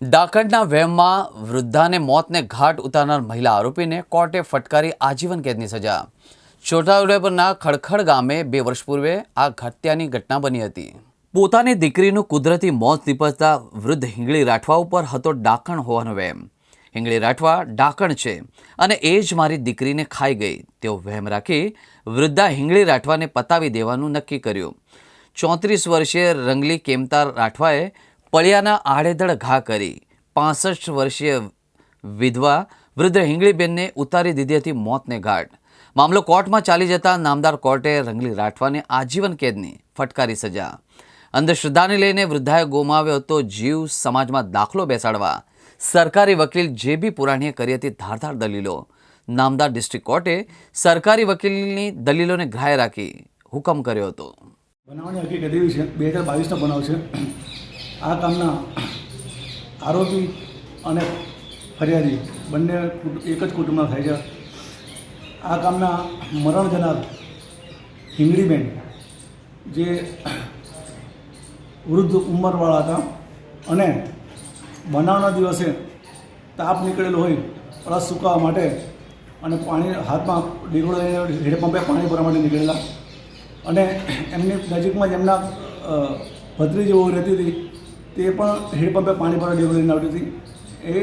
ડાકણના વહેમમાં વૃદ્ધાને મોતને ઘાટ ઉતારનાર મહિલા આરોપીને કોર્ટે ફટકારી આજીવન કેદની સજા. છોટાઉદેપુરના ખડખડ ગામે બે વર્ષ પૂર્વે આ હત્યાની ઘટના બની હતી. પોતાની દીકરીનું કુદરતી મોત નીપજતા વૃદ્ધ હિંગળી રાઠવા ઉપર હતો ડાકણ હોવાનો વહેમ હિંગળી રાઠવા ડાકણ છે અને એ જ મારી દીકરીને ખાઈ ગઈ. તેવો વહેમ રાખી વૃદ્ધા હિંગળી રાઠવાને પતાવી દેવાનું નક્કી કર્યું. ચોત્રીસ વર્ષીય રંગલી કેમતાર રાઠવાએ પળિયાના આડેધડ ઘા કરી પાસઠ વર્ષીય વિધવા વૃદ્ધ હિંગળીબેનને ઉતારી દીધી હતી મોતને ઘાટ મામલો કોર્ટમાં ચાલી જતા નામદાર કોર્ટે રંગલી રાઠવાને આજીવન કેદની ફટકારી સજા. અંધશ્રદ્ધાને લઈને વૃદ્ધાએ ગુમાવ્યો હતો જીવ સમાજમાં દાખલો બેસાડવા. સરકારી વકીલ જે બી પુરાણીએ કરી હતી ધારધાર દલીલો. નામદાર ડિસ્ટ્રિક્ટ કોર્ટે સરકારી વકીલની દલીલોને ગ્રાહ્ય રાખી હુકમ કર્યો હતો. બનાવની હકીકત એવી છે, બે હજાર બાવીસનો બનાવ છે. આ કામના આરોપી અને ફરિયાદી બંને એક જ કુટુંબમાં થાય છે. આ કામના મરણ જનાર હિંગળીબેન જે વૃદ્ધ ઉંમરવાળા હતા અને બનાવના દિવસે તાપ નીકળેલો હોય રસ સુકાવવા માટે અને પાણી હાથમાં ડીગડો લઈને હેડપંપે પાણી ભરવા માટે નીકળેલા. અને એમની નજીકમાં જ એમના ભત્રી જેવો રહેતી હતી. તે પણ હેડપંપે પાણી ભરવા ડીગડો લઈને આવતી હતી. એ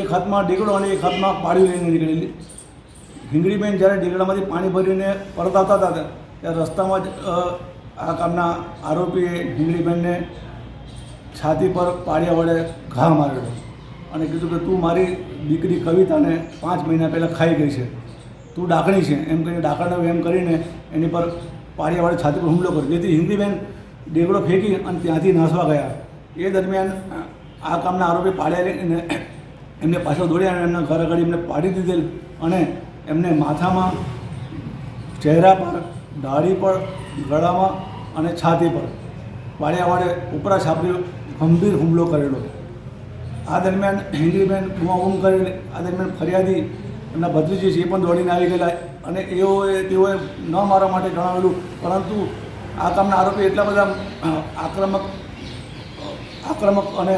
એક હાથમાં ડેગડો અને એક હાથમાં પાડી લઈને નીકળેલી. હિંગળીબેન જ્યારે ડેગડામાંથી પાણી ભરીને પરત આવતા હતા, ત્યારે રસ્તામાં જ આ કામના આરોપીએ હિંગળીબેનને છાતી પર પાડિયા વડે ઘા માર્યો. અને કીધું કે, તું મારી દીકરી કવિતાને પાંચ મહિના પહેલાં ખાઈ ગઈ છે. તું ડાકણી છે. એમ કરીને ડાકણનો એમ કરીને એની પર પાડિયા વડે છાતી પર હુમલો કર્યો. જેથી હિન્દીબેન ડેગડો ફેંકી અને ત્યાંથી નાસવા ગયા. એ દરમિયાન આ કામના આરોપી પાડ્યા લઈને એમને પાછળ દોડ્યા અને એમના ઘર આગળ એમને પાડી દીધેલ અને એમને માથામાં ચહેરા પર, દાઢી પર, ગળામાં અને છાતી પર પાડ્યા વાળે ઉપરા છાપરી ગંભીર હુમલો કરેલો. આ દરમિયાન હિન્દીબેન બુમાબુમ કરેલી. આ દરમિયાન ફરિયાદી એમના ભત્રીજી છે એ પણ દોડીને આવી ગયેલા અને એઓએ, તેઓએ ન મારવા માટે જણાવેલું. પરંતુ આ કામના આરોપી એટલા બધા આક્રમક આક્રમક અને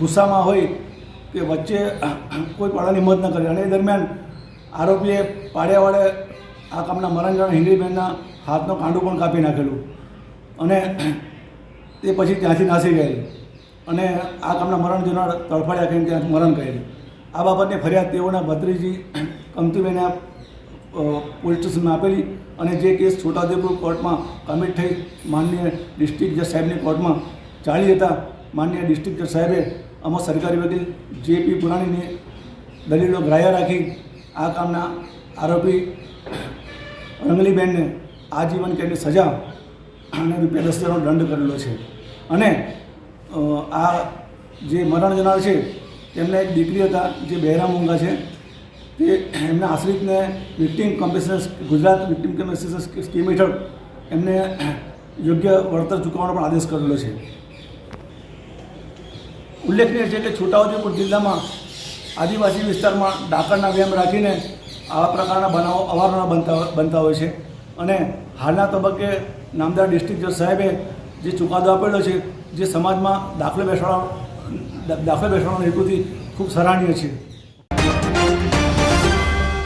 ગુસ્સામાં હોય કે વચ્ચે કોઈ પાડાની હિંમત ન કરી. અને એ દરમિયાન આરોપીએ પાડ્યાવાળે આ કામના મરણજાણ હિંગળીબેનના હાથનો કાંડું પણ કાપી નાખેલું. અને તે પછી ત્યાંથી નાસી ગયેલી. અને આ કામના મરણ જનાર તડફાડ્યા કરીને ત્યાં મરણ કરેલું આ બાબતની ફરિયાદ તેઓના ભત્રીજી કમતીબેને પોલીસ સ્ટેશનમાં આપેલી અને જે કેસ છોટાઉદેપુર કોર્ટમાં કમિટ થઈ માનનીય ડિસ્ટ્રિક્ટ જજ સાહેબની કોર્ટમાં ચાલી હતા માન્ય ડિસ્ટ્રિક્ટ સાહેબે આમાં સરકારી વકીલ જે પી પુરાણીને દલીલો ગ્રાહ્ય રાખી આ કામના આરોપી રંગલીબેનને આજીવન કેદની સજા અને રૂપિયા દસ હજારનો દંડ કરેલો છે. અને આ જે મરણ જનાર છે, તેમના એક દીકરી હતા જે બહેરા મૂંગા છે, તે એમના આશ્રિતને victim compensation Gujarat victim compensation scheme હેઠળ એમને યોગ્ય વળતર ચૂકવવાનો પણ આદેશ કરેલો છે. ઉલ્લેખનીય છે કે છોટાઉદેપુર જિલ્લામાં આદિવાસી વિસ્તારમાં ડાકરના વ્યાયામ રાખીને આવા પ્રકારના બનાવો અવારનવાર બનતા બનતા હોય છે. અને હાલના તબક્કે નામદાર ડિસ્ટ્રિક્ટ જજ સાહેબે જે ચુકાદો આપેલો છે, જે સમાજમાં દાખલો બેસાડવા દાખલો બેસવાનો હેતુથી ખૂબ સરાહનીય છે.